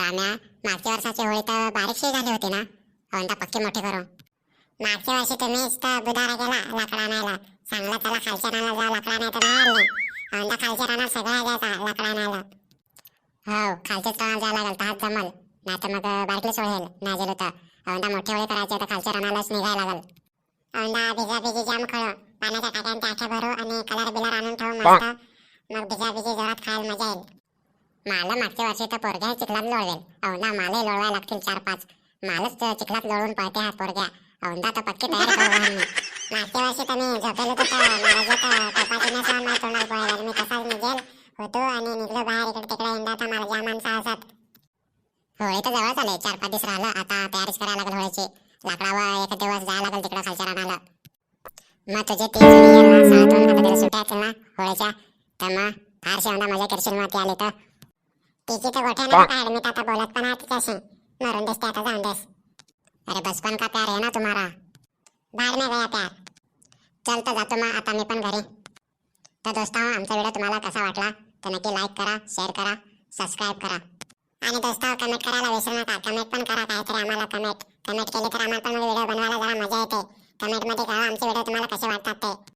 राम्या मागच्या वर्षाचे होळी तर बारीकशी झाले होते ना? औंधा पक्के मोठे करू. मागच्या वर्षी तुम्हीच तर बुधारा गेला लाकडा आणायला. चांगला त्याला खालच्या रानाला जा लाकडा नाही तर नाही आणले औंधा खालच्या रानात सगळ्या जायचा लाकडा आणायला. हो खालच्याच रानाला जायला लागेल तर हात जमल. नाही तर मग बारकलेच होईल नाही गेलो तर. औंधा मोठे होळी करायचे तर खालच्या रानालाच निघायला लागेल. औंधा भिजा भिजी जाम खळ. पाण्याच्या टाक्यांच्या टाक्या भरू आणि कलर बिलर आणून ठेवू मस्त. मग भिजा भिजी जोरात खायला मजा येईल. मला मागच्या वर्षी तर पोरग्या चिखलात लोळवेल औंदा मला लोळवायला लागतील चार पाच मालच चिखलात लोळून पळते हा पोरग्या. औंदा तर पक्की तयार करू मागच्या वर्षी तर मी झोपेलो तर मला जे कपाटीने सहन नाही तोंडाला पोळायला मी तसाच निघेल? होतो आणि निघलो बाहेर इकडे तिकडे. हिंडा तर मला ज्या माणसं असत होळी तर जवळ आले चार पाच दिवस राहिलं. आता तयारीच करायला लागेल होळीची. लाकडावर एक दिवस जायला लागेल तिकडे खालच्या रानाला. मग तुझे तीन जुनी येईल ना सातून आता तिला सुट्ट्या असतील ना होळीच्या. तर मग फारशी औंधा मजा करशील मग ती आली तर. तिची तर गोठ्या नाही काय मी आता बोलत पण आहे तिच्याशी. मरून देस ते आता जाऊन देस अरे बचपन का प्यार है ना तुम्हारा बाहेर में गया प्यार. चल तर जातो मग आता मी पण घरी. तर दोस्ता आमचा व्हिडिओ तुम्हाला कसा वाटला? तर नक्की लाईक करा शेअर करा सबस्क्राईब करा. आणि दोस्ता कमेंट करायला विसरू नका. कमेंट पण करा काहीतरी आम्हाला कमेंट कमेंट केली तर आम्हाला पण व्हिडिओ बनवायला जरा मजा येते. कमेंटमध्ये कळवा आमचे व्हिडिओ तुम्हाला कसे वाटतात ते.